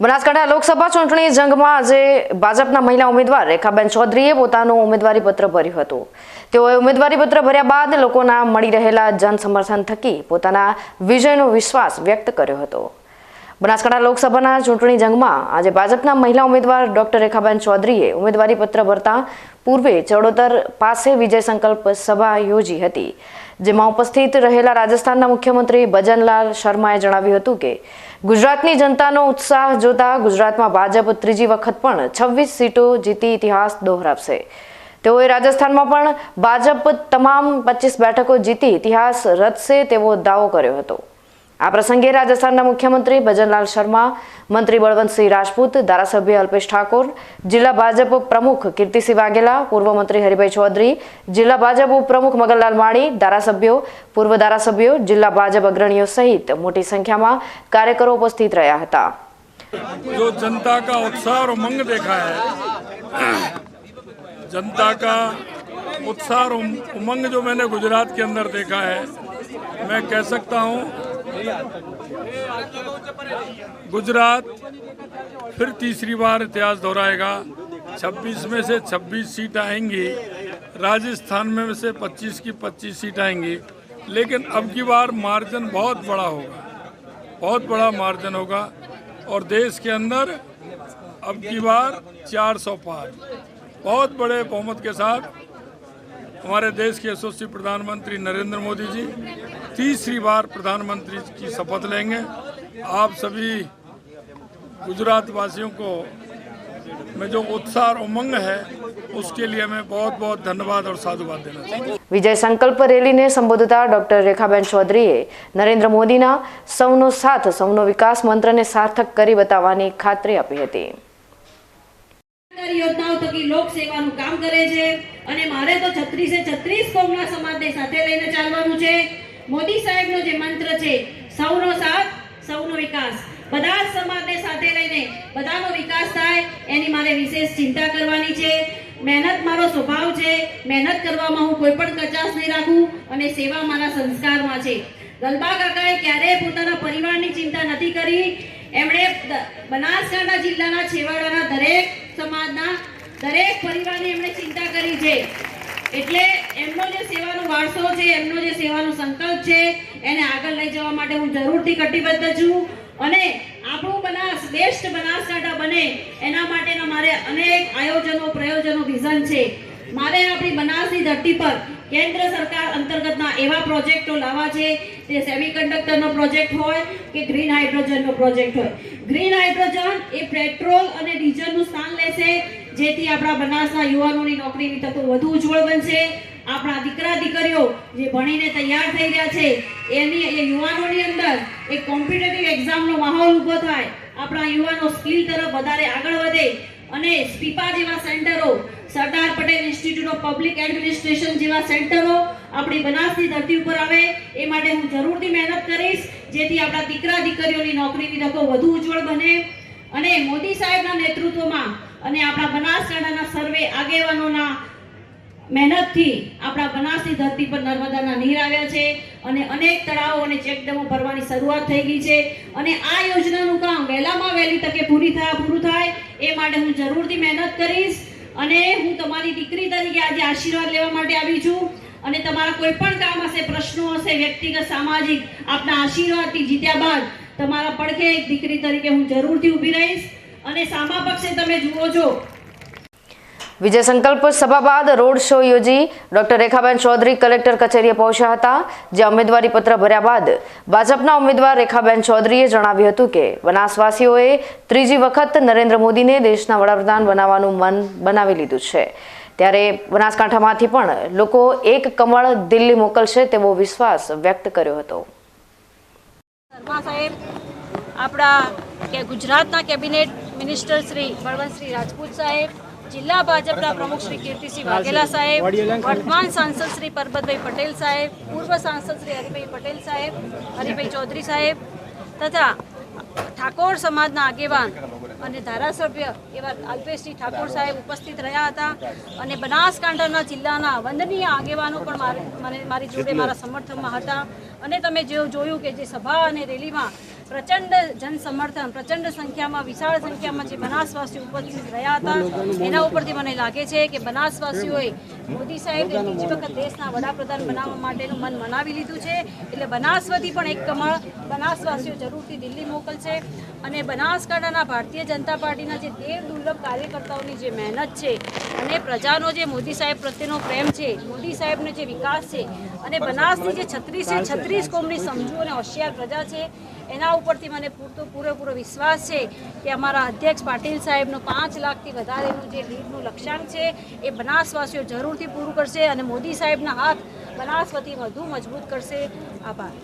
બનાસકાંઠા લોકસભા ચૂંટણી જંગમાં આજે ભાજપના મહિલા ઉમેદવાર રેખાબેન ચૌધરીએ પોતાનું ઉમેદવારી પત્ર ભર્યું હતું. તેઓએ ઉમેદવારી પત્ર ભર્યા બાદ લોકોના મળી રહેલા જન સમર્થન થકી પોતાના વિજયનો વિશ્વાસ વ્યક્ત કર્યો હતો. બનાસકાંઠા લોકસભાના ચૂંટણી જંગમાં આજે ભાજપના મહિલા ઉમેદવાર ડોક્ટર રેખાબેન ચૌધરીએ ઉમેદવારી પત્ર ભરતા પૂર્વે ચડોતર પાસે વિજય સંકલ્પ સભા યોજી હતી, જેમાં ઉપસ્થિત રહેલા રાજસ્થાનના મુખ્યમંત્રી ભજનલાલ શર્માએ જણાવ્યું હતું કે, ગુજરાતની જનતાનો ઉત્સાહ જોતા ગુજરાતમાં ભાજપ ત્રીજી વખત પણ છવ્વીસ સીટો જીતી ઇતિહાસ દોહરાવશે. તેઓએ રાજસ્થાનમાં પણ ભાજપ તમામ પચીસ બેઠકો જીતી ઇતિહાસ રચશે તેવો દાવો કર્યો હતો. આ પ્રસંગે રાજસ્થાનના મુખ્યમંત્રી ભજનલાલ શર્મા મંત્રી બળવંતસિંહ રાજપૂત ધારાસભ્ય અલ્પેશ ઠાકોર જિલ્લા ભાજપ પ્રમુખ કીર્તિસિંહ વાઘેલા પૂર્વ મંત્રી હરિભાઈ ચૌધરી જિલ્લા ભાજપ ઉપપ્રમુખ મગનલાલ માળી ધારાસભ્યો પૂર્વ ધારાસભ્યો જિલ્લા ભાજપ અગ્રણીઓ સહિત મોટી સંખ્યામાં કાર્યકરો ઉપસ્થિત રહ્યા હતા जो जनता का उत्साह और उमंग देखा है जनता का उत्साह और उम- उमंग जो मैंने गुजरात के अंदर देखा है मैं कह सकता हूँ गुजरात फिर तीसरी बार इतिहास दोहराएगा। 26 में से 26 सीट आएँगी। राजस्थान में से 25 की 25 सीट आएँगी। लेकिन अब की बार मार्जिन बहुत बड़ा होगा। बहुत बड़ा मार्जिन होगा। और देश के अंदर अब की बार 400 पार। बहुत बड़े बहुमत के साथ हमारे देश के यशस्वी प्रधानमंत्री नरेंद्र मोदी जी तीसरी बार प्रधानमंत्री की शपथ लेंगे आप सभी गुजरात वासियों को में जो उत्साह और उमंग है उसके लिए मैं बहुत बहुत धन्यवाद और साधुवाद देना चाहूँगा વિજય સંકલ્પ રેલીને સંબોધતા ડોક્ટર રેખાબેન ચૌધરીએ નરેન્દ્ર મોદીના સૌનો સાથ સૌનો વિકાસ મંત્રને સાર્થક કરી બતાવવાની ખાતરી આપી હતી સરકારી યોજનાઓ થકી લોક સેવાનું કામ કરે છે અને મારે તો છત્રીસે છત્રીસ કોમના સમાજને સાથે લઈને ચાલવાનું છે મોદી સાહેબનો જે મંત્ર છે, સૌનો સાથ, સૌનો વિકાસ. બધા જ સમાજને સાથે લઈને બધાનો વિકાસ થાય, એની મારે વિશેષ ચિંતા કરવાની છે. મહેનત મારો સ્વભાવ છે. મહેનત કરવામાં હું કોઈ પણ કચાશ નહીં રાખું અને સેવા મારા સંસ્કારમાં છે. ગલબા કાકાએ ક્યારેય પોતાના પરિવારની ચિંતા નથી કરી. એમણે બનાસકાંઠા જિલ્લાના છેવાડાના દરેક સમાજના દરેક પરિવારની એમણે ચિંતા કરી છે. એટલે એમનો જે સેવાનો વારસો છે, એમનો જે સેવાનો સંકલ્પ છે, એને આગળ લઈ જવા માટે હું જરૂરથી કટિબદ્ધ છું. અને આપણું બનાસ, બેસ્ટ બનાસકાંઠા બને, એના માટેના મારે અનેક આયોજનો, પ્રયોજનો, વિઝન છે. મારે આપણી બનાસની ધરતી પર કેન્દ્ર સરકાર અંતર્ગતના એવા પ્રોજેક્ટો લાવવા છે તે સેમિકન્ડક્ટરનો પ્રોજેક્ટ હોય કે ગ્રીન હાઇડ્રોજનનો પ્રોજેક્ટ હોય. ગ્રીન હાઇડ્રોજન એ પેટ્રોલ અને ડીઝલનું સ્થાન લેશે, જેથી આપણા બનાસના યુવાનોની નોકરીની તકો વધુ ઉજ્જવળ બનશે. આપણા દીકરા દીકરીઓ જે ભણીને તૈયાર થઈ રહ્યા છે, એની એ યુવાનોની અંદર એક કોમ્પિટેટિવ એક્ઝામનો માહોલ ઊભો થાય. આપણા યુવાનો સ્કિલ તરફ વધારે આગળ વધે અને સ્પીપા જેવા સેન્ટરો, Sardar Patel institute of public administration જેવા સેન્ટરો આપણી બનાસની ધરતી ઉપર આવે. એ માટે હું જરૂરથી મહેનત કરીશ, જેથી આપણા દીકરા દીકરીઓની નોકરીની તકો વધુ ઉજ્જવળ બને. અને મોદી સાહેબના નેતૃત્વમાં અને આપણા બનાસકાંઠાના સર્વે આગેવાનોના મહેનતથી આપણા બનાસની ધરતી પર નર્મદાના નીર આવ્યા છે અને અનેક તળાવો અને ચેકડેમો ભરવાની શરૂઆત થઈ ગઈ છે. અને આ યોજનાનું કામ વહેલામાં વહેલી તકે પૂરી થાય પૂરું થાય એ માટે હું જરૂરથી મહેનત કરીશ અને હું તમારી દીકરી તરીકે આજે આશીર્વાદ લેવા માટે આવી છું. અને તમારા કોઈ પણ કામ હશે, પ્રશ્નો હશે, વ્યક્તિગત, સામાજિક, આપના આશીર્વાદથી જીત્યા બાદ તમારા પડખે એક દીકરી તરીકે હું જરૂરથી ઊભી રહીશ. અને સામા પક્ષે તમે જુઓ છો વિજય સંકલ્પ સભા બાદ રોડ શો યોજી ડોક્ટર રેખાબેન ચૌધરી કલેક્ટર કચેરીએ પહોંચ્યા હતા, જે ઉમેદવારી પત્ર ભર્યા બાદ ભાજપના ઉમેદવાર રેખાબેન ચૌધરીએ જણાવ્યું હતું કે, બનાસવાસીઓએ ત્રીજી વખત નરેન્દ્ર મોદીને દેશના વડાપ્રધાન બનાવવાનું મન બનાવી લીધું છે. ત્યારે બનાસકાંઠામાંથી પણ લોકો એક કમળ દિલ્હી મોકલશે તેવો વિશ્વાસ વ્યક્ત કર્યો હતો. આપણા કે ગુજરાતના કેબિનેટ મિનિસ્ટર શ્રી બળવંતશ્રી રાજપૂત સાહેબ જિલ્લા ભાજપના પ્રમુખ શ્રી કીર્તિસિંહ વાઘેલા સાહેબ વર્તમાન સાંસદ શ્રી પરબતભાઈ પટેલ સાહેબ પૂર્વ સાંસદ શ્રી હરિભાઈ પટેલ સાહેબ હરિભાઈ ચૌધરી સાહેબ તથા ઠાકોર સમાજના આગેવાન અને ધારાસભ્ય એવા અલ્પેશજી ઠાકોર સાહેબ ઉપસ્થિત રહ્યા હતા અને બનાસકાંઠાના જિલ્લાના વંદનીય આગેવાનો પણ મારે મારી જોડે મારા સમર્થનમાં હતા. અને તમે જે જોયું કે જે સભા અને રેલીમાં પ્રચંડ જન સમર્થન પ્રચંડ સંખ્યામાં, વિશાળ સંખ્યામાં જે બનાસવાસીઓ ઉપસ્થિત રહ્યા હતા, એના ઉપરથી મને લાગે છે કે બનાસવાસીઓએ મોદી સાહેબને બીજી વખત દેશના વડાપ્રધાન બનાવવા માટેનું મન મનાવી લીધું છે. એટલે બનાસમાંથી પણ એક કમળ બનાસવાસીઓ જરૂરથી દિલ્હી મોકલશે. અને બનાસકાંઠાના ભારતીય જનતા પાર્ટીના જે દેવ દુર્લભ કાર્યકર્તાઓની જે મહેનત છે અને પ્રજાનો જે મોદી સાહેબ પ્રત્યેનો પ્રેમ છે, મોદી સાહેબનો જે વિકાસ છે અને બનાસની જે છત્રીસે છત્રીસ કોમની સમજુ અને હોશિયાર પ્રજા છે, એના ઉપરથી મને પૂરતો પૂરેપૂરો વિશ્વાસ છે કે અમારા અધ્યક્ષ પાટીલ સાહેબનું પાંચ લાખથી વધારેનું જે લીડનું લક્ષ્યાંક છે, એ બનાસવાસીઓ જરૂરથી પૂરું કરશે અને મોદી સાહેબના હાથ બનાસવતી વધુ મજબૂત કરશે. આભાર.